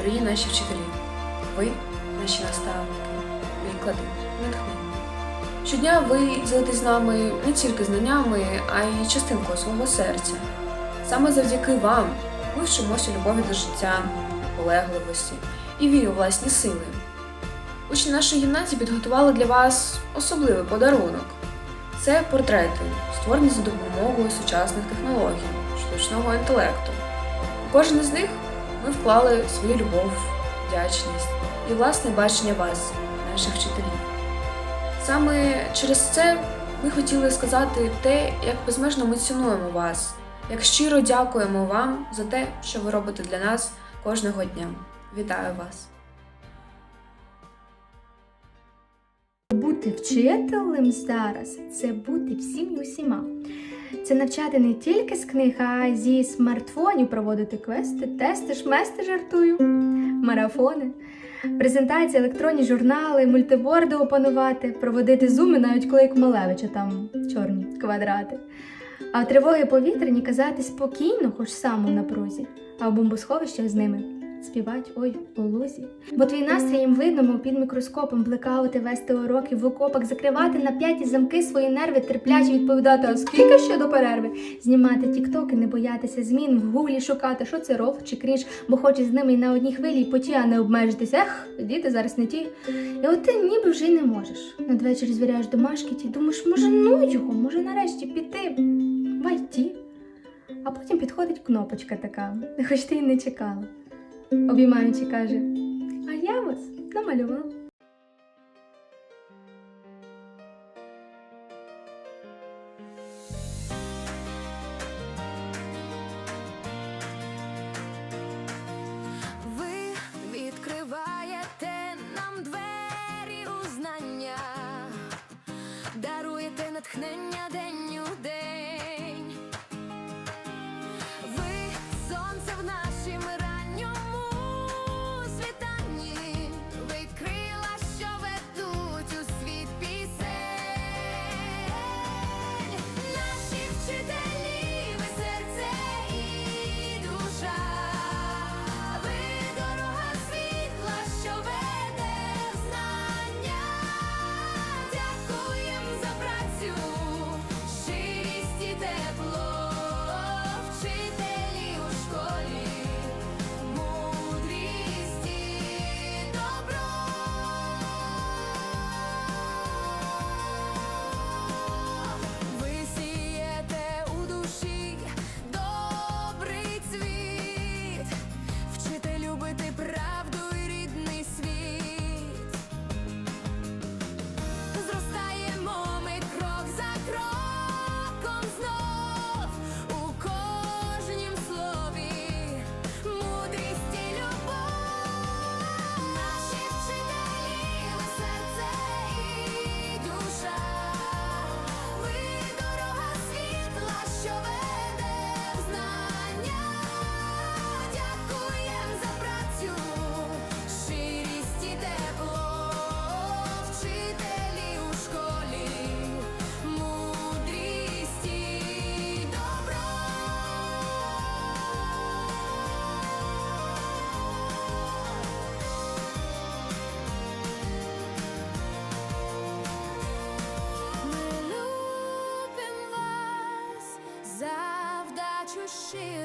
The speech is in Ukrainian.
дорогі наші вчителі, ви наші наставники, приклади, натхнення. Щодня ви ділитесь з нами не тільки знаннями, а й частинкою свого серця. Саме завдяки вам ми вчимося любові до життя, наполегливості і вірі у власні сили. Учні нашої гімназії підготували для вас особливий подарунок. Це портрети, створені за допомогою сучасних технологій, штучного інтелекту. Кожен із них ми вклали свою любов, вдячність і власне бачення вас, наших вчителів. Саме через це ми хотіли сказати те, як безмежно ми цінуємо вас, як щиро дякуємо вам за те, що ви робите для нас кожного дня. Вітаю вас! Бути вчителем зараз це бути всім і усіма. Це навчати не тільки з книг, а зі смартфонів проводити квести, тести, шмести жартую, марафони, презентації, електронні журнали, мультиборди опанувати, проводити зуми, навіть коли як Малевича там чорні квадрати. А тривоги повітряні казати спокійно, хоч сам у напрузі, а в бомбосховищах з ними співать ой у лузі. Бо твій настрій їм видно, мов під мікроскопом блекаути, вести уроки в окопах, закривати на п'яті замки свої нерви, терпляче відповідати, а скільки ще до перерви? Знімати тіктоки, не боятися змін, в гуглі шукати, що це ров чи крінж, бо хочеш з ними й на одній хвилі й поті, а не обмежитись. Ех, діти зараз не ті. І от ти ніби вже й не можеш. Надвечір звіряєш домашки, ті думаєш, може, ну його, може нарешті піти в IT. А потім підходить кнопочка така, хоч ти й не чекала обіймаючи, каже: А я вас намалював. Ми